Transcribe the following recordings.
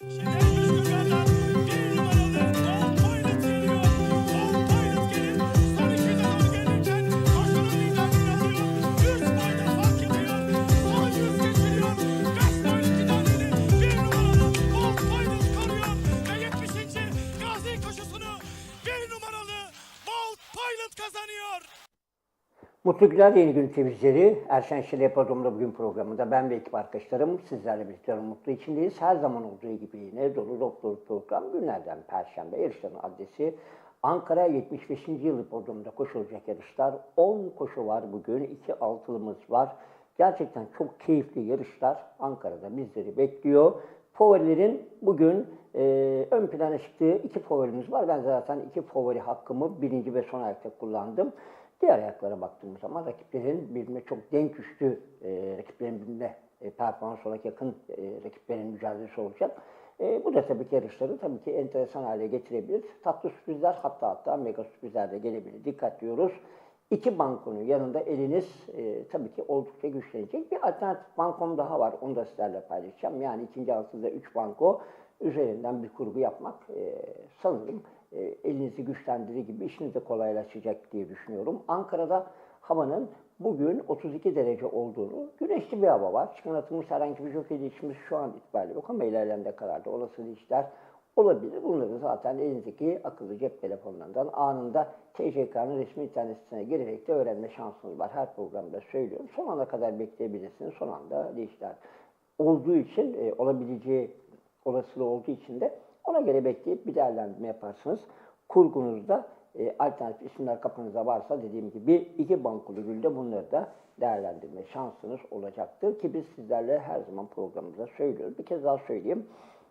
Bye. Mutlu Güler Yeni Gün temizleri Erşen Şile Yapalım'da bugün programında ben ve ekip arkadaşlarım sizlerle birlikte mutlu içindeyiz. Her zaman olduğu gibi yine dolu doktor program günlerden Perşembe yarışların adresi Ankara 75. yıl hipodromunda koşulacak yarışlar. 10 koşu var bugün, 2 altılımız var. Gerçekten çok keyifli yarışlar Ankara'da bizleri bekliyor. Favorilerin bugün e, ön plana çıktığı iki favorimiz var. Ben zaten iki favori hakkımı birinci ve son ayakta kullandım. Diğer ayaklara baktığımız zaman rakiplerin birbirine çok denk üçlü e, rakiplerin birbirine e, performans olarak yakın e, rakiplerin mücadelesi olacak. E, bu da tabii ki yarışları tabii ki enteresan hale getirebilir. Tatlı sürprizler hatta hatta mega sürprizler de gelebilir. Dikkat diyoruz. İki bankonun yanında eliniz e, tabii ki oldukça güçlenecek. Bir alternatif bankom daha var. Onu da sizlerle paylaşacağım. Yani ikinci altında üç banko üzerinden bir kurgu yapmak e, sanırım elinizi güçlendirir gibi işiniz de kolaylaşacak diye düşünüyorum. Ankara'da havanın bugün 32 derece olduğunu, güneşli bir hava var. Çıkan atılmış herhangi bir jockey değişimiz şu an itibariyle yok ama ilerleyen kararda olası değişiklikler olabilir. Bunları zaten elinizdeki akıllı cep telefonlarından anında TCK'nın resmi internet sitesine girerek de öğrenme şansınız var. Her programda söylüyorum. Son ana kadar bekleyebilirsiniz. Son anda değişiklikler olduğu için, e, olabileceği olasılığı olduğu için de ona göre bekleyip bir değerlendirme yaparsınız. Kurgunuzda e, alternatif isimler kafanızda varsa dediğim gibi iki bankulu gülde bunları da değerlendirme şansınız olacaktır. Ki biz sizlerle her zaman programımızda söylüyoruz. Bir kez daha söyleyeyim.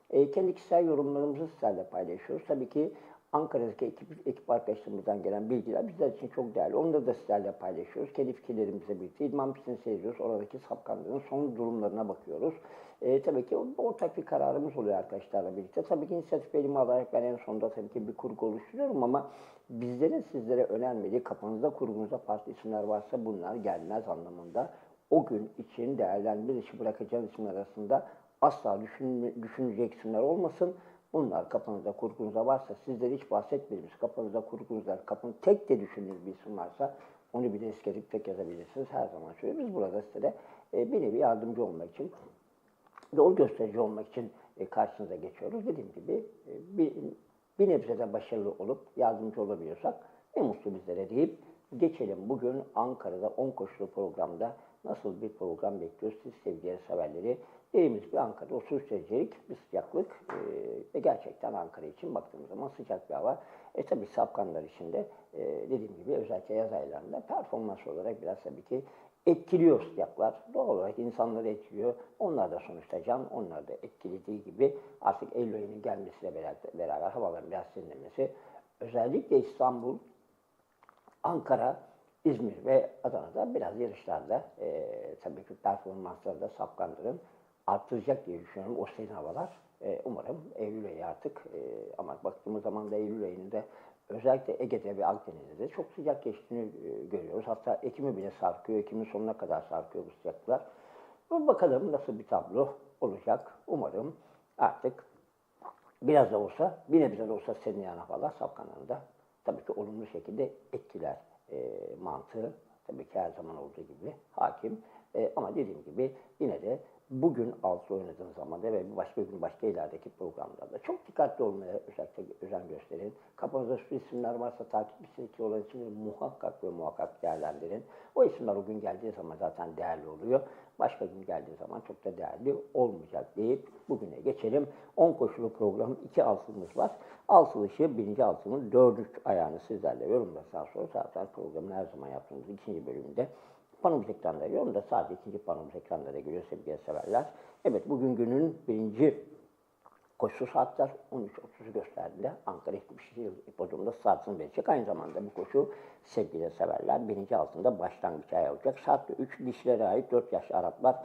E, kendi kişisel yorumlarımızı sizlerle paylaşıyoruz. Tabii ki Ankara'daki ekip, ekip arkadaşlarımızdan gelen bilgiler bizler için çok değerli. Onları da sizlerle paylaşıyoruz. Kendi fikirlerimizle birlikte idman pistini seyrediyoruz. Oradaki sapkanların son durumlarına bakıyoruz. E, tabii ki ortak bir kararımız oluyor arkadaşlarla birlikte. Tabii ki inisiyatif elime alarak ben en sonunda tabii ki bir kurgu oluşturuyorum ama bizlerin sizlere önermediği kafanızda kurgunuzda farklı isimler varsa bunlar gelmez anlamında. O gün için değerlendirme bırakacağınız isimler arasında asla düşün, düşünecek isimler olmasın. Bunlar kafanızda kurgunuzda varsa sizlere hiç bahsetmediğimiz kafanızda kurgunuzda kapın tek de düşündüğünüz bir isim varsa onu bile eskelip tek yazabilirsiniz. Her zaman söylüyoruz. Biz burada size de e, bir nevi yardımcı olmak için yol gösterici olmak için e, karşınıza geçiyoruz. Dediğim gibi e, bir, bir nebzede başarılı olup yardımcı olabiliyorsak ne mutlu bizlere deyip geçelim bugün Ankara'da 10 koşulu programda nasıl bir program bekliyoruz siz sevgili severleri. Evimiz bir Ankara'da 33 derecelik bir sıcaklık e, ve gerçekten Ankara için baktığımız zaman sıcak bir hava. E tabi sapkanlar için de e, dediğim gibi özellikle yaz aylarında performans olarak biraz tabii ki etkiliyor sıcaklar. Doğal olarak insanları etkiliyor. Onlar da sonuçta can, onlar da etkilediği gibi artık Eylül ayının gelmesiyle beraber, beraber havaların biraz serinlemesi. Özellikle İstanbul, Ankara, İzmir ve Adana'da biraz yarışlarda e, tabii ki performansları da sapkanların arttıracak diye düşünüyorum o serin havalar. E, umarım Eylül ayı artık e, ama baktığımız zaman da Eylül ayında özellikle Ege'de ve Akdeniz'de de çok sıcak geçtiğini e, görüyoruz. Hatta Ekim'i bile sarkıyor. Ekim'in sonuna kadar sarkıyor bu sıcaklar. Bakalım nasıl bir tablo olacak. Umarım artık biraz da olsa, bir nebze de olsa serinleyen havalar sapkanlarında tabii ki olumlu şekilde etkiler e, mantığı. Tabii ki her zaman olduğu gibi hakim. E, ama dediğim gibi yine de bugün altı oynadığın zaman da ve başka gün başka ilerideki programlarda çok dikkatli olmaya özellikle özen gösterin. Kafanızda şu isimler varsa takip listedeki olan isimleri muhakkak ve muhakkak değerlendirin. O isimler o gün geldiği zaman zaten değerli oluyor. Başka gün geldiği zaman çok da değerli olmayacak deyip bugüne geçelim. 10 koşulu program 2 altılımız var. Altılışı birinci altının dördüncü ayağını sizlerle yorumladıktan sonra zaten programın her zaman yaptığımız ikinci bölümünde panomuz ekranları yorum da sadece ikinci panomuz ekranlara geliyor sevgili severler. Evet bugün günün birinci koşu saatler 13.30'u gösterdiğinde Ankara Ekibişi Hipodromu'nda startını verecek. Aynı zamanda bu koşu sevgili severler birinci altında başlangıç ayağı olacak. Saatte 3 dişlere ait 4 yaş Araplar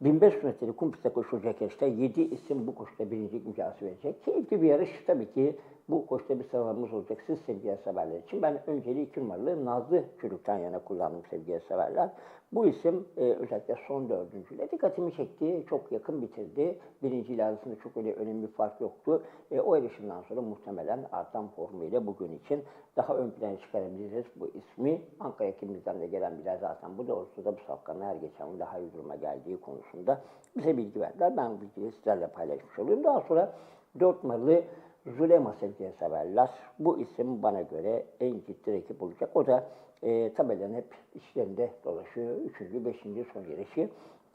1500 metrelik kum pistte koşulacak yarışta 7 isim bu koşuda birinci mücadelesi verecek. Keyifli bir yarış tabii ki Bu koşta bir sıralamamız olacak siz sevgili severler için. Ben önceliği iki numaralı Nazlı Çürük'ten yana kullandım sevgili severler. Bu isim e, özellikle son dördüncüyle dikkatimi çekti. Çok yakın bitirdi. Birinci ile arasında çok öyle önemli bir fark yoktu. E, o yarışından sonra muhtemelen artan formuyla bugün için daha ön plana çıkarabiliriz bu ismi. Ankara ekibimizden de gelen bile zaten bu doğrultuda bu safkanın her geçen daha iyi duruma geldiği konusunda bize bilgi verdiler. Ben bu bilgiyi sizlerle paylaşmış olayım. Daha sonra dört numaralı Zulema sevgiye severler. Bu isim bana göre en ciddi rakip olacak. O da e, tabelanın hep işlerinde dolaşıyor. Üçüncü, beşinci son yarışı.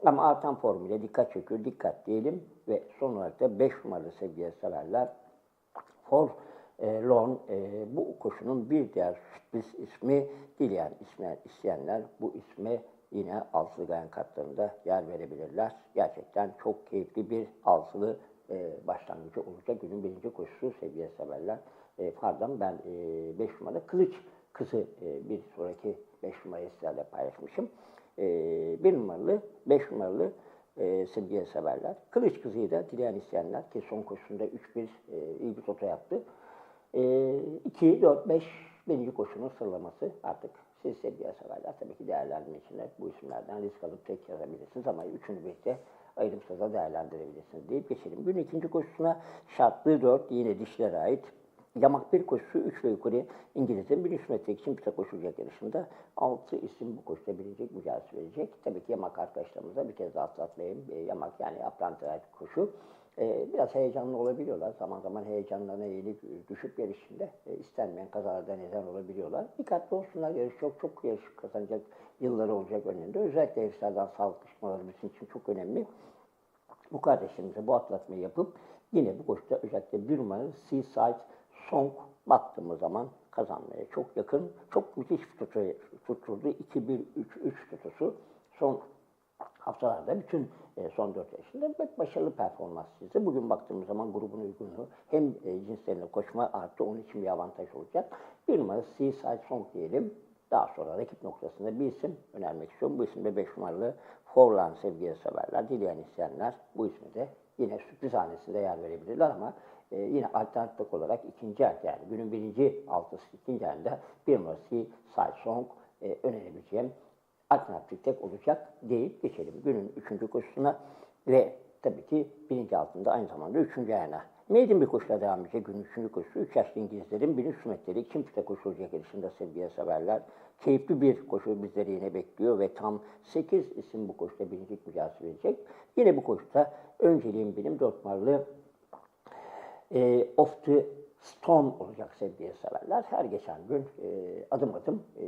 Ama artan formüle dikkat çekiyor. Dikkat diyelim. Ve son olarak da 5 numaralı sevgiye severler. For e, Lon e, bu koşunun bir diğer sürpriz ismi dileyen ismi isteyenler bu isme yine altılı gayen kartlarında yer verebilirler. Gerçekten çok keyifli bir altılı e, başlangıcı olacak. Günün birinci koşusu sevgili severler. E, pardon ben 5 e, numarada Kılıç kızı e, bir sonraki 5 numarayı sizlerle paylaşmışım. E, bir numaralı, 5 numaralı e, sevgili severler. Kılıç kızıyı da dileyen isteyenler ki son koşusunda 3-1 e, iyi bir toto yaptı. E, 2, 4, 5 birinci koşunun sıralaması artık siz sevgili severler tabii ki değerlendirme için de bu isimlerden risk alıp tek yazabilirsiniz ama üçünü birlikte ayrımsıza değerlendirebilirsiniz deyip geçelim. Gün ikinci koşusuna şartlı 4 yine dişlere ait Yamak bir koşusu 3 ve yukarı İngiliz'in 1300 metre için pita koşulacak yarışında 6 isim bu koşuda birinci mücadele verecek. Tabii ki Yamak arkadaşlarımıza bir kez daha hatırlatmayayım. E, Yamak yani Atlantik koşu. E, biraz heyecanlı olabiliyorlar. Zaman zaman heyecanlarına yenik düşüp yarışında e, istenmeyen kazalarda neden olabiliyorlar. Dikkatli olsunlar. Yarış çok çok yarış kazanacak yılları olacak önünde. Özellikle yarışlardan sağlık düşmaları bizim için çok önemli. Bu kardeşlerimize bu atlatmayı yapıp yine bu koşuda özellikle bir numaralı Seaside Song baktığımız zaman kazanmaya çok yakın. Çok müthiş tutu, tutuldu. 2-1-3-3 tutusu. Son haftalarda bütün e, son 4 yaşında pek başarılı performans çizdi. Bugün baktığımız zaman grubun uygunluğu hem e, cinslerine koşma arttı. Onun için bir avantaj olacak. Bir numara Seaside Song diyelim. Daha sonra rakip noktasında bir isim önermek istiyorum. Bu isim de 5 numaralı Forlan sevgiye severler. Dileyen isteyenler bu ismi de yine sürpriz hanesinde yer verebilirler ama e, yine alternatif olarak ikinci el yani günün birinci altısı ikinci elde bir numarası Side Song e, önerebileceğim alternatif tek olacak deyip geçelim günün üçüncü koşusuna ve tabii ki birinci altında aynı zamanda üçüncü ayağına. Maiden bir koşuda devam edecek günün üçüncü koşusu. Üç yaşlı İngilizlerin birinci sümetleri kim piste koşulacak yarışında sevgiye severler. Keyifli bir koşu bizleri yine bekliyor ve tam 8 isim bu koşuda birincilik mücadelesi verecek. Yine bu koşuda önceliğim benim dört numaralı e, of the Stone olacak sevgili severler. Her geçen gün e, adım adım e,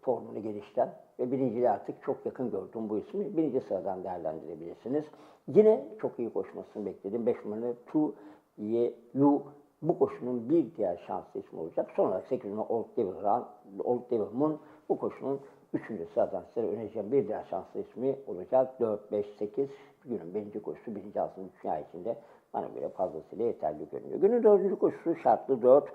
formunu gelişten ve birinciliğe artık çok yakın gördüğüm bu ismi birinci sıradan değerlendirebilirsiniz. Yine çok iyi koşmasını bekledim. 5 numaralı Tu Ye Yu bu koşunun bir diğer şanslı ismi olacak. Son olarak 8 numaralı Old Devil, Old Devil Moon bu koşunun üçüncü sıradan size önereceğim bir diğer şanslı ismi olacak. 4, 5, 8 günün birinci koşusu birinci altının dünya içinde bana göre fazlasıyla yeterli görünüyor. Günün dördüncü koşusu şartlı 4.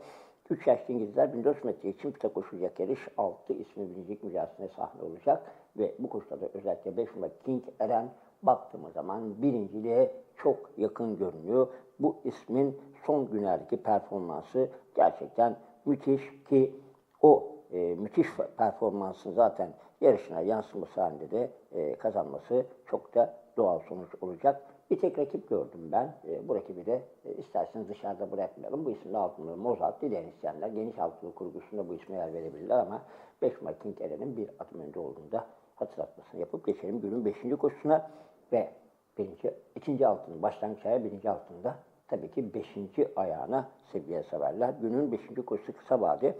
3 yaşlı İngilizler 1400 metre için pita koşulacak yarış 6 ismi bilinecek mücadelesine sahne olacak. Ve bu koşuda da özellikle 5 numara King Eren baktığımız zaman birinciliğe çok yakın görünüyor. Bu ismin son günlerdeki performansı gerçekten müthiş ki o e, müthiş performansın zaten yarışına yansıması halinde de e, kazanması çok da doğal sonuç olacak. Bir tek rakip gördüm ben. E, bu rakibi de e, isterseniz dışarıda bırakmayalım. Bu isimde altılı Mozart, dileyen isteyenler geniş altılı kurgusunda bu isme yer verebilirler ama 5 numara King bir adım önde olduğunda hatırlatmasını yapıp geçelim günün 5. koşusuna ve birinci, ikinci altının başlangıç ayağı birinci altında tabii ki 5. ayağına seviye severler. Günün 5. koşusu kısa vade.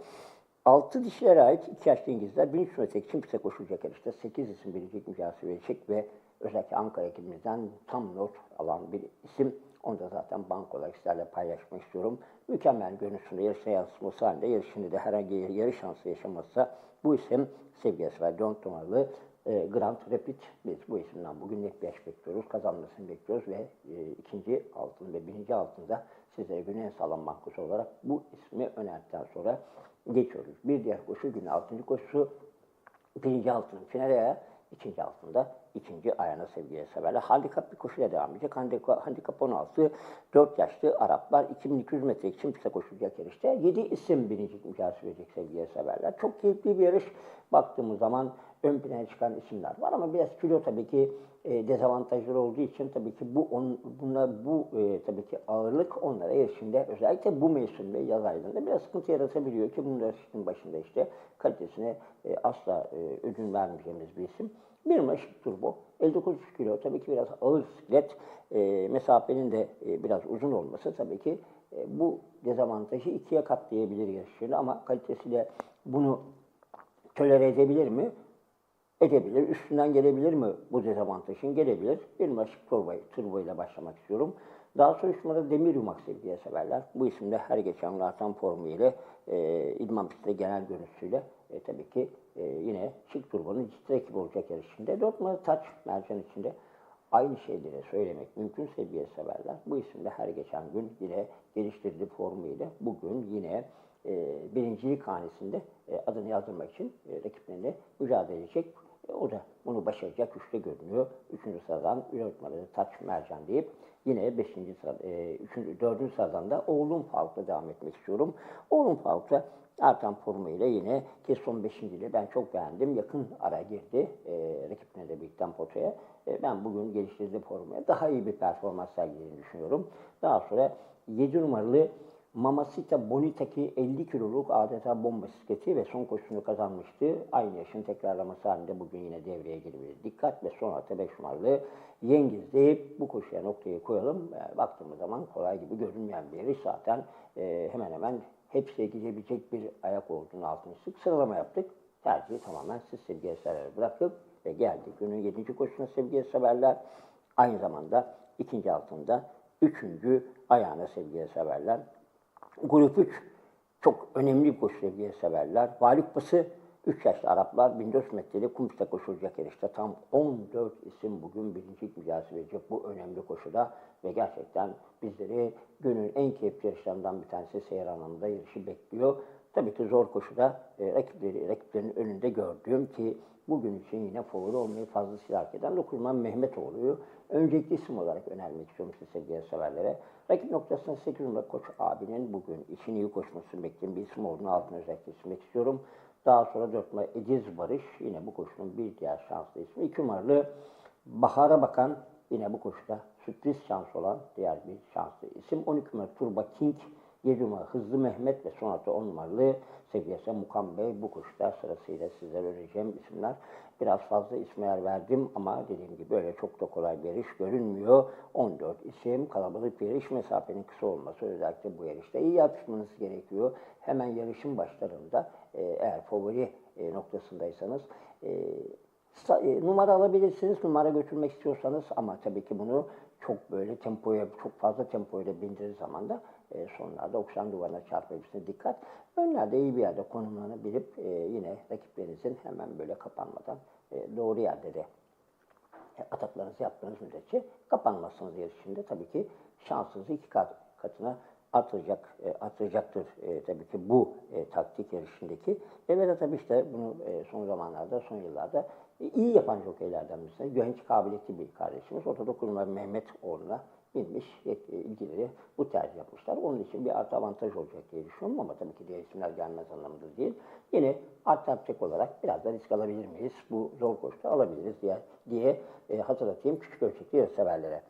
6 dişlere ait 2 yaşlı İngilizler 1300 metre piste koşulacak yarışta 8 isim birinci mücadele verecek ve özellikle Ankara ekibimizden tam not alan bir isim. Onu da zaten bank olarak sizlerle paylaşmak istiyorum. Mükemmel görüntüsünde yarışa yansıması halinde yarışını da herhangi bir yarış şansı yaşamazsa bu isim sevgili ve John e, Grand Rapid. Biz bu isimden bugün net bir yaş bekliyoruz. Kazanmasını bekliyoruz ve e, ikinci altın ve birinci altında sizlere günün en sağlam bankosu olarak bu ismi önerdikten sonra geçiyoruz. Bir diğer koşu günün altıncı koşusu birinci altının finale ikinci altında ikinci ayağına sevgiye severler. Handikap bir koşuyla devam edecek. Handikap, handikap 16, 4 yaşlı Araplar 2200 metre için piste koşulacak yarışta. 7 isim birincilik mücadelesi verecek sevgiye severler. Çok keyifli bir yarış. Baktığımız zaman ön plana çıkan isimler var ama biraz kilo tabii ki e, dezavantajları olduğu için tabii ki bu on, bunlar bu e, tabii ki ağırlık onlara erişimde özellikle bu mevsimde yaz aylarında biraz sıkıntı yaratabiliyor ki bunun yarışın başında işte kalitesine e, asla e, ödün vermeyeceğimiz bir isim. Bir Maşık Turbo 59 kilo tabii ki biraz ağır siklet e, mesafenin de e, biraz uzun olması tabii ki e, bu dezavantajı ikiye katlayabilir yarışçıyla ama kalitesiyle bunu tolere edebilir mi? Edebilir. Üstünden gelebilir mi bu dezavantajın? Gelebilir. Bir maçlık turbo, ile başlamak istiyorum. Daha sonra numara Demir Yumak sevgiye severler. Bu isimde her geçen artan formu e, İdman pistte genel görüntüsüyle e, tabii ki e, yine şık turbonun ciddi rakibi olacak yarışında. Dört numara Taç Mercan içinde aynı şeyleri söylemek mümkün seviye severler. Bu isimde her geçen gün yine geliştirdiği formu ile bugün yine e, birincilik hanesinde e, adını yazdırmak için e, rakiplerine mücadele edecek. E, o da bunu başaracak güçte görünüyor. Üçüncü sıradan numaralı Taç Mercan deyip yine beşinci sırada, e, üçüncü, dördüncü sıradan da Oğlum Falk'la devam etmek istiyorum. Oğlum Falk'la artan formu ile yine ki son beşinciyle ben çok beğendim. Yakın ara girdi e, rakiplerine de birlikten potaya. E, ben bugün geliştirdiği formaya daha iyi bir performans sergilediğini düşünüyorum. Daha sonra 7 numaralı Mamacita Bonita'ki 50 kiloluk adeta bomba bisikleti ve son koşusunu kazanmıştı. Aynı yaşın tekrarlaması halinde bugün yine devreye girebilir. Dikkat ve son ata 5 numaralı Yengiz deyip bu koşuya noktayı koyalım. E, baktığımız zaman kolay gibi görünmeyen bir yarış zaten e, hemen hemen hepsiye gidebilecek bir ayak olduğunu altını sık sıralama yaptık. Tercihi tamamen siz sevgiye severler bırakıp ve geldik. Günün 7. koşusuna sevgiye severler. Aynı zamanda ikinci altında üçüncü ayağına sevgiye severler. Grup 3 çok önemli bir koşu sevgiye severler. Vali Kupası 3 yaşlı Araplar 1400 metreli kum pistte koşulacak yarışta tam 14 isim bugün birinci mücadelesi verecek bu önemli koşuda ve gerçekten bizleri günün en keyifli yarışlarından bir tanesi seyir anlamında yarışı bekliyor. Tabii ki zor koşuda e, rakipleri, rakiplerin önünde gördüğüm ki bugün için yine favori olmayı fazlasıyla hak eden Dokunman Mehmetoğlu'yu öncelikli isim olarak önermek istiyorum size sevgili severlere. Rakip noktasında 8 numara Koç abinin bugün için iyi koşmasını bekleyen bir isim olduğunu altına özellikle istemek istiyorum. Daha sonra 4 numara Ediz Barış yine bu koşunun bir diğer şanslı ismi. 2 numaralı Bahar'a bakan yine bu koşuda sürpriz şans olan diğer bir şanslı isim. 12 numara Turba King 7 numara Hızlı Mehmet ve sonraki 10 numaralı seviyesi Mukan Bey bu koşuda sırasıyla sizlere vereceğim isimler. Biraz fazla isme yer verdim ama dediğim gibi böyle çok da kolay bir yarış görünmüyor. 14 isim, kalabalık bir yarış, mesafenin kısa olması özellikle bu yarışta iyi yapışmanız gerekiyor. Hemen yarışın başlarında e, eğer favori e, noktasındaysanız e, numara alabilirsiniz, numara götürmek istiyorsanız ama tabii ki bunu çok böyle tempoya, çok fazla tempoyla bindirir zaman da e, sonlarda okşan duvarına çarpabilmesine dikkat. Önlerde iyi bir yerde konumlanabilip e, yine rakiplerinizin hemen böyle kapanmadan e, doğru yerde de ataklarınızı yaptığınız müddetçe kapanmazsınız yarışında tabii ki şansınızı iki kat, katına artıracak, e, artıracaktır e, tabii ki bu e, taktik yarışındaki. Ve de tabii işte bunu e, son zamanlarda, son yıllarda iyi yapan jokeylerden birisi. Genç kabiliyetli bir kardeşimiz. Ortada kurumlar Mehmet Oğlu'na bilmiş e, ilgileri bu tercih yapmışlar. Onun için bir artı avantaj olacak diye düşünüyorum ama tabii ki diğer isimler gelmez anlamında değil. Yine artı olarak biraz da risk alabilir miyiz? Bu zor koşta alabiliriz diye, diye e, hatırlatayım küçük ölçekli severlere.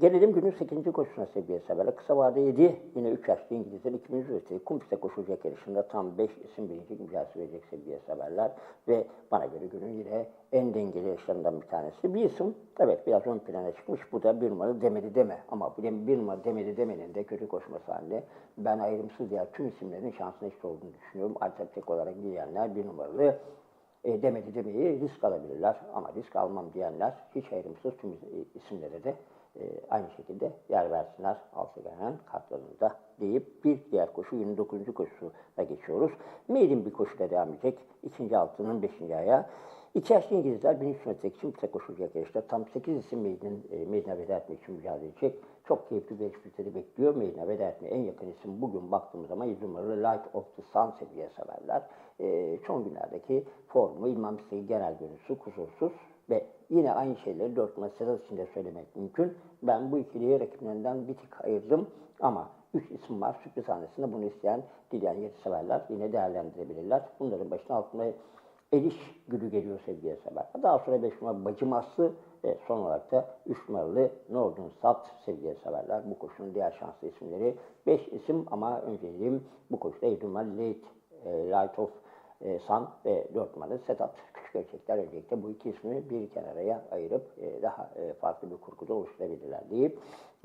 Gelelim günün 8. koşusuna sevgili severler. Kısa vade 7, yine 3 yaşlı İngilizler 2000 ürettiği kum piste koşulacak yarışında tam 5 isim birinci mücadelesi verecek sevgili severler. Ve bana göre günün yine en dengeli yarışlarından bir tanesi. Bir isim, evet biraz ön plana çıkmış. Bu da bir numara demedi deme. Ama bir numara demedi demenin de kötü koşması halinde ben ayrımsız diğer tüm isimlerin şansına eşit olduğunu düşünüyorum. Alternatif olarak diyenler bir numaralı e, demedi demeyi risk alabilirler. Ama risk almam diyenler hiç ayrımsız tüm isimlere de e, aynı şekilde yer versinler Altıgenen kartlarında deyip bir diğer koşu 29. koşusuna geçiyoruz. Maiden bir koşuyla devam edecek. İkinci altının beşinci ayağı. İki yaşlı İngilizler 1300 metre için piste koşulacak yarışta tam 8 isim Maiden, e, Maiden'e veda etmek için mücadele edecek. Çok keyifli bir ekspritleri bekliyor. Maiden'e veda etmeye en yakın isim bugün baktığımız zaman 100 numaralı Light of the Sun seviye severler. E, son günlerdeki formu, İlman Piste'yi genel görüntüsü kusursuz Ve yine aynı şeyleri dört numara Sedat için de söylemek mümkün. Ben bu ikiliyi rakiplerinden bir tık ayırdım ama üç isim var. Sürpriz sahnesinde bunu isteyen, dileyen yeri severler yine değerlendirebilirler. Bunların başına altına Eliş Gülü geliyor sevgili sever. Daha sonra 5 numara Bacım Aslı ve son olarak da 3 numaralı Nordun Sat sevgili severler. Bu koşunun diğer şanslı isimleri 5 isim ama önceliğim bu koşuda 7 numaralı Late, e, Light of e, Sun ve 4 numaralı Sedat. Küçük ölçekler öncelikle bu iki ismi bir kenaraya ayırıp e, daha e, farklı bir kurguda oluşturabilirler deyip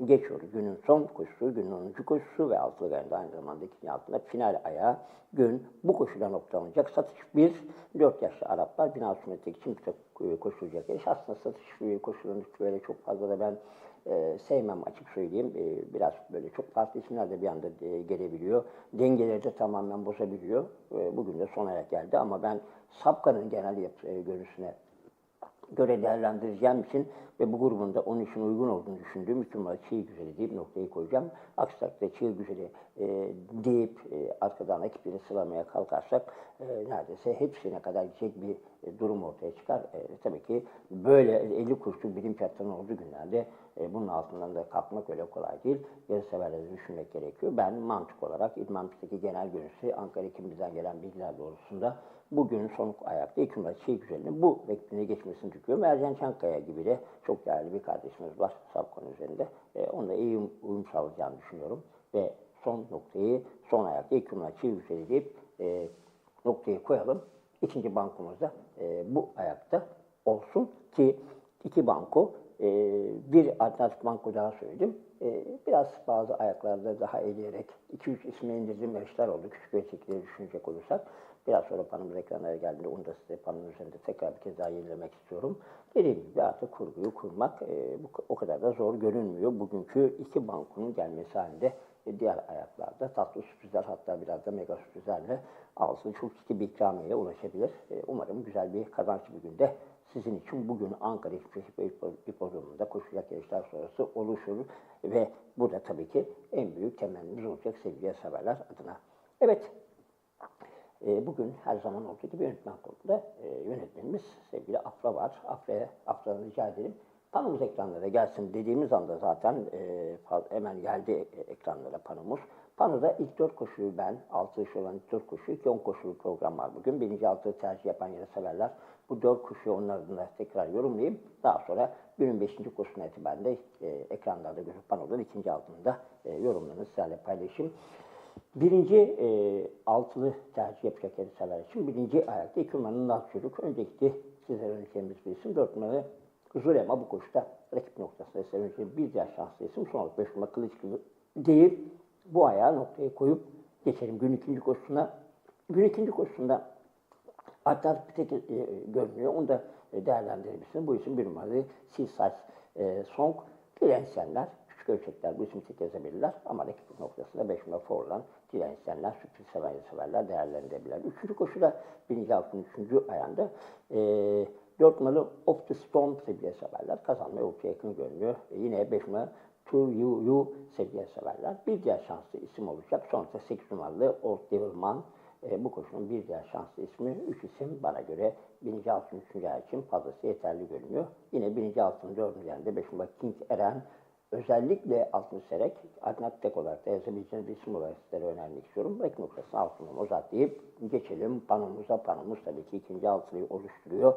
geçiyoruz. Günün son koşusu, günün 10. koşusu ve altılı garında aynı zamanda ikinci altında final ayağı gün bu koşuda noktalanacak. Satış 1, 4 yaşlı Araplar 1600 metre için e, koşulacak yarış. Aslında satış e, koşularını böyle çok fazla da ben e, sevmem açık söyleyeyim. E, biraz böyle çok farklı isimler de bir anda e, gelebiliyor. Dengeleri de tamamen bozabiliyor. E, bugün de son ayak geldi ama ben Sapka'nın genel yap, e, görüşüne göre değerlendireceğim için ve bu grubun da onun için uygun olduğunu düşündüğüm iki numara çiğ güzeli deyip noktayı koyacağım. Aksi takdirde çiğ güzeli e, deyip e, arkadan rakipleri sıramaya kalkarsak e, neredeyse hepsine kadar gidecek bir e, durum ortaya çıkar. E, tabii ki böyle 50 kuruşluk birim fiyatının olduğu günlerde e, bunun altından da kalkmak öyle kolay değil. Yarı severleri düşünmek gerekiyor. Ben mantık olarak İdman Pist'teki genel görüşü Ankara ikimizden gelen bilgiler doğrusunda bugün son ayakta iki numara çiğ güzelini bu rakibine geçmesini düşünüyorum. Ercan Çankaya gibi de çok değerli bir kardeşimiz var Sabkon üzerinde. E, onunla iyi uyum, sağlayacağını düşünüyorum. Ve son noktayı son ayakta iki numara çiğ güzeli deyip e, noktayı koyalım. İkinci bankomuzda e, bu ayakta olsun ki iki banko e, bir alternatif banko daha söyledim. E, biraz bazı ayaklarda daha eleyerek 2-3 isme indirdiğim yarışlar oldu. Küçük ölçekleri düşünecek olursak. Biraz sonra panomuz ekranlara geldiğinde onu da size panomuz üzerinde tekrar bir kez daha yenilemek istiyorum. Dediğim gibi artık kurguyu kurmak e, bu, o kadar da zor görünmüyor. Bugünkü iki bankonun gelmesi halinde e, diğer ayaklarda tatlı sürprizler hatta biraz da mega sürprizlerle ağzı çok ciddi bir ikramiye ulaşabilir. E, umarım güzel bir kazançlı bir günde sizin için bugün Ankara Hipodromu'nda koşulacak yarışlar sonrası oluşur ve bu da tabii ki en büyük temennimiz olacak sevgili severler adına. Evet, e, bugün her zaman olduğu gibi yönetmen kurulunda e, yönetmenimiz sevgili Afra var. Afra'ya Afra'dan rica edelim. Panomuz ekranlara gelsin dediğimiz anda zaten e, hemen geldi ekranlara panomuz. Panoda ilk dört koşuyu ben, altı iş olan ilk dört koşu, iki on koşulu program var bugün. Birinci altı tercih yapan yere severler. Bu dört koşuyu onlar adına tekrar yorumlayayım. Daha sonra günün beşinci koşusuna itibaren de e, ekranlarda gözük panodan ikinci altında e, yorumlarını sizlerle paylaşayım. Birinci e, altılı tercih yapacak yeri sever için birinci ayakta iki numaranın Nakçuluk. Önceki sizlere önereceğimiz bir isim. Dört numaralı Zulema bu koşuda rakip noktasında size önereceğim bir diğer şanslı isim. Son olarak beş numara Kılıç deyip bu ayağı noktaya koyup geçelim gün ikinci koşusuna. Gün ikinci koşusunda alternatif bir tek e, görünüyor. Onu da e, değerlendirebilirsiniz. Bu isim bir numaralı Seaside e, Song. Dirençyenler, küçük ölçekler bu ismi tek yazabilirler. Ama rakip noktasında 5 numara Forlan, dirençyenler, sürpriz sever severler değerlendirebilirler. Üçüncü koşuda birinci altın üçüncü ayağında e, 4 numaralı Off the Stone seviye severler. Kazanmaya oldukça yakın görünüyor. E, yine 5 numara To You You seviye severler. Bir diğer şanslı isim olacak. Sonrasında 8 numaralı Old Devilman. E, bu koşunun bir diğer şanslı ismi. Üç isim bana göre birinci altın üçüncü ay için fazlası yeterli görünüyor. Yine birinci altın dördüncü yerinde 5 numaralı King Eren. Özellikle altın serek tek olarak da yazabileceğiniz bir isim olarak sizlere önermek istiyorum. Bek noktasını altını uzat deyip geçelim panomuza. Panomuz tabii ki ikinci altılıyı oluşturuyor.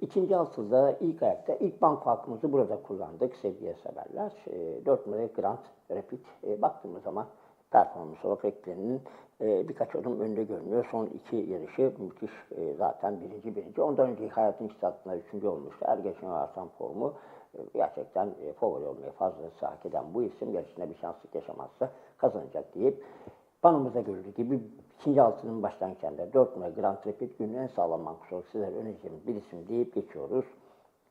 İkinci altında ilk ayakta ilk bank hakkımızı burada kullandık sevgili severler. E, 4 numaralı Grand Rapid e, baktığımız zaman performans olarak eklerinin e, birkaç adım önde görünüyor. Son iki yarışı müthiş e, zaten birinci birinci. Ondan önce hayatın istatında üçüncü olmuştu. Ergeç'in artan formu gerçekten e, favori olmaya fazlası hak eden bu isim yarışında bir şanslık yaşamazsa kazanacak deyip Panomuzda görüldüğü gibi ikinci altının başlangıçlarında 4 numara Grand Rapid günün en sağlam bankosu olarak sizlere önereceğimiz bir isim deyip geçiyoruz.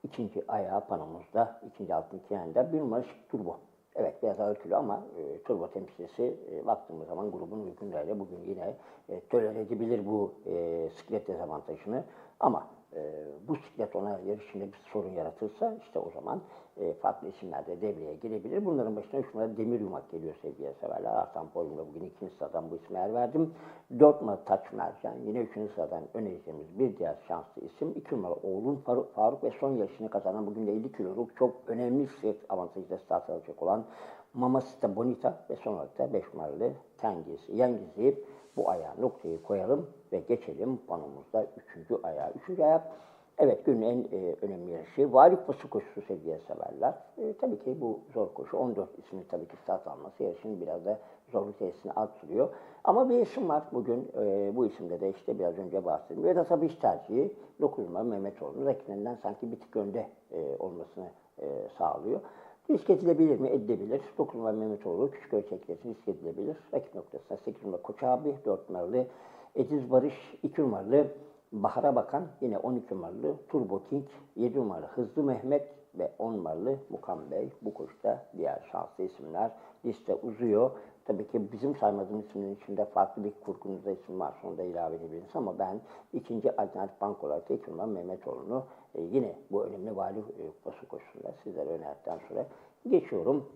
İkinci ayağı panomuzda, ikinci altın kenarında bir numara Şık Turbo. Evet biraz ağır kilo ama e, turbo temsilcisi e, baktığımız zaman grubun uygunlarıyla bugün yine e, tolere edebilir bu e, siklet dezavantajını. Ama e, bu sikletona yarışında bir sorun yaratırsa işte o zaman e, farklı isimler de devreye girebilir. Bunların başına 3 numara Demir Yumak geliyor sevgili severler. Artan Polyum'da bugün ikinci sıradan bu ismi yer verdim. 4 numara Taç Mercan yine üçüncü sıradan önereceğimiz bir diğer şanslı isim. 2 numara Oğlun Faruk, Faruk ve son yarışını kazanan bugün de 50 kiloluk çok önemli set avantajıyla start alacak olan Mamacita Bonita ve son olarak da 5 numaralı Tengiz Yengiz'i bu ayağa noktayı koyalım ve geçelim panomuzda 3. ayağa. 3. ayak Evet günün en e, önemli yarışı. Vali Kupası koşusu sevgili severler. E, tabii ki bu zor koşu. 14 ismi tabii ki start alması yarışın biraz da zorluk testini arttırıyor. Ama bir isim var bugün. E, bu isimde de işte biraz önce bahsettim. Vedat Abiş tercihi 9 numara Mehmetoğlu'nun rakibinden sanki bir tık önde e, olmasını e, sağlıyor. Risk edilebilir mi? Edilebilir. 9 numara Mehmetoğlu küçük ölçekleri risk edilebilir. Rakip noktasında 8 numara Koç abi, 4 numaralı Ediz Barış, 2 numaralı Bahar'a bakan yine 12 numaralı Turbo King, 7 numaralı Hızlı Mehmet ve 10 numaralı Mukan Bey. Bu koşuda diğer şanslı isimler liste uzuyor. Tabii ki bizim saymadığımız isimlerin içinde farklı bir kurgunuzda isim var. Onu da ilave edebiliriz ama ben ikinci alternatif bank olarak da 2 numaralı Mehmetoğlu'nu e, yine bu önemli vali e, kupası koşusunda sizlere önerdikten sonra geçiyorum.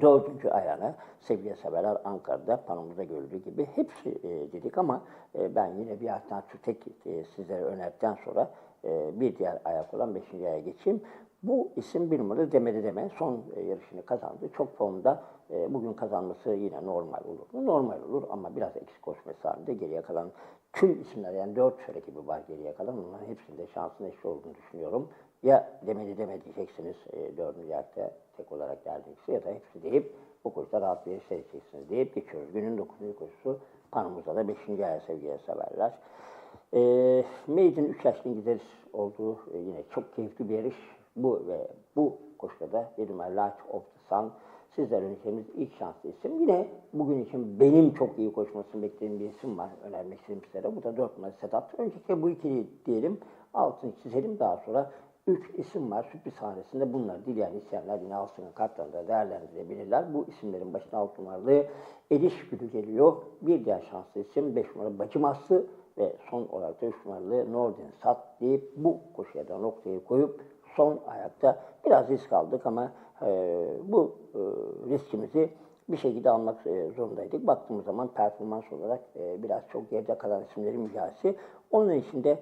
Dördüncü ayağına sevgili severler Ankara'da panomuzda görüldüğü gibi hepsi e, dedik ama e, ben yine bir alternatif tek e, sizlere önerdikten sonra e, bir diğer ayak olan beşinci aya geçeyim. Bu isim bir numaralı demedi deme son e, yarışını kazandı. Çok formda e, bugün kazanması yine normal olur mu? Normal olur ama biraz eksik koşması halinde geriye kalan tüm isimler yani dört rakibi var geriye kalan onların hepsinde şansın eşit olduğunu düşünüyorum. Ya demedi deme diyeceksiniz e, dördüncü ayakta tek olarak geldiyse ya da hepsi deyip bu koşuda rahat bir seyredeceksiniz deyip geçiyoruz. Günün dokuzuncu koşusu panomuzda da beşinci aya sevgiye severler. E, Maiden 3 yaşlı gideriz olduğu e, yine çok keyifli bir yarış. Bu ve bu koşuda da 7 numara Light of the Sun sizler önereceğimiz ilk şanslı isim. Yine bugün için benim çok iyi koşmasını beklediğim bir isim var önermek istediğim sizlere. Bu da 4 numara Sedat. Öncelikle bu ikili diyelim altını çizelim daha sonra Üç isim var sürpriz sahnесinde. Bunları dileyen isteyenler yine Alsın'ın kartlarında değerlendirebilirler. Bu isimlerin başına alt numaralı Ediş Gülü geliyor. Bir diğer şanslı isim 5 numaralı Bacım Aslı ve son olarak da 3 numaralı Nordin Sat deyip bu koşuya da noktayı koyup son ayakta biraz risk aldık ama e, bu e, riskimizi bir şekilde almak e, zorundaydık. Baktığımız zaman performans olarak e, biraz çok geride kalan isimlerin mücadelesi. Onun için de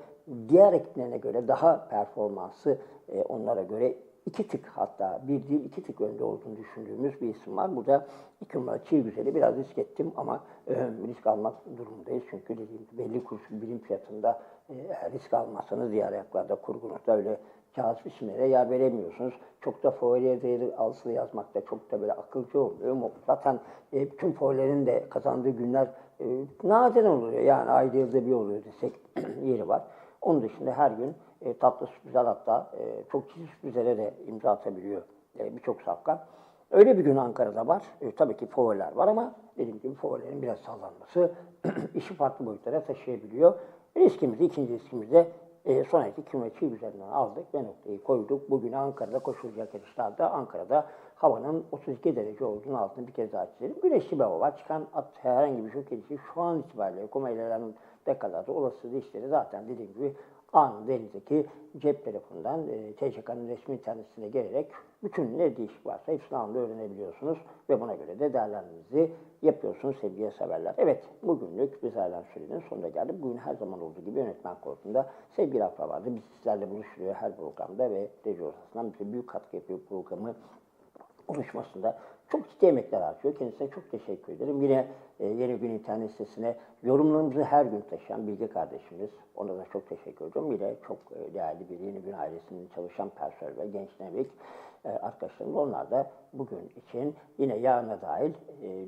diğer ekiplerine göre daha performansı e, onlara göre iki tık hatta bir değil iki tık önde olduğunu düşündüğümüz bir isim var. Burada iki numara Çiğ Güzel'i biraz risk ettim ama e, risk almak durumundayız. Çünkü dediğim gibi belli kurşun birim fiyatında e, risk almazsanız diğer ayaklarda kurgunuzda öyle cazip isimlere yer veremiyorsunuz. Çok da favoriye değeri altılı yazmakta çok da böyle akılcı olmuyor. Zaten e, bütün favorilerin de kazandığı günler e, nadiren oluyor. Yani ayda yılda bir oluyor desek yeri var. Onun dışında her gün e, tatlı sürprizler hatta e, çok çiğ sürprizlere de imza atabiliyor e, birçok safkan. Öyle bir gün Ankara'da var. E, tabii ki favoriler var ama dediğim gibi favorilerin biraz sallanması işi farklı boyutlara taşıyabiliyor. Riskimizi, ikinci riskimizde e, sonraki kilometre üzerinden aldık ve noktayı koyduk. Bugün Ankara'da koşulacak yarışlarda Ankara'da havanın 32 derece olduğunu altını bir kez daha çizelim. Güneşli bir hava var. Çıkan at, herhangi bir şok edişi şu an itibariyle komedilerin dekalarda olası işleri zaten dediğim gibi anında elinizdeki cep telefonundan e, TCK'nın resmi internetine gelerek bütün ne değişik varsa hepsini anında öğrenebiliyorsunuz ve buna göre de değerlendirmenizi yapıyorsunuz sevgili severler. Evet bugünlük biz ayrılan sürenin sonuna geldik. Bugün her zaman olduğu gibi yönetmen koltuğunda sevgili akrabalar biz sizlerle buluşuyor her programda ve reji ortasından bize büyük katkı yapıyor programı oluşmasında çok ciddi emekler harcıyor. Kendisine çok teşekkür ederim. Yine e, Yeni Gün internet sitesine yorumlarımızı her gün taşıyan Bilge kardeşimiz. Ona da çok teşekkür ediyorum. Yine çok e, değerli bir Yeni Gün ailesinin çalışan personel ve genç nevik e. Onlar da bugün için yine yarına dahil e,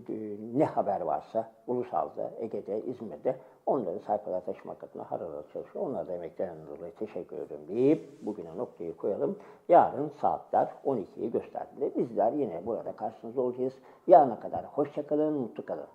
ne haber varsa ulusalda, Ege'de, İzmir'de onları sayfalara taşımak adına har ara çalışıyor. Onlara da emeklerinden dolayı teşekkür ederim deyip bugüne noktayı koyalım. Yarın saatler 12'yi gösterdiğinde bizler yine burada karşınızda olacağız. Yarına kadar hoşçakalın, mutlu kalın.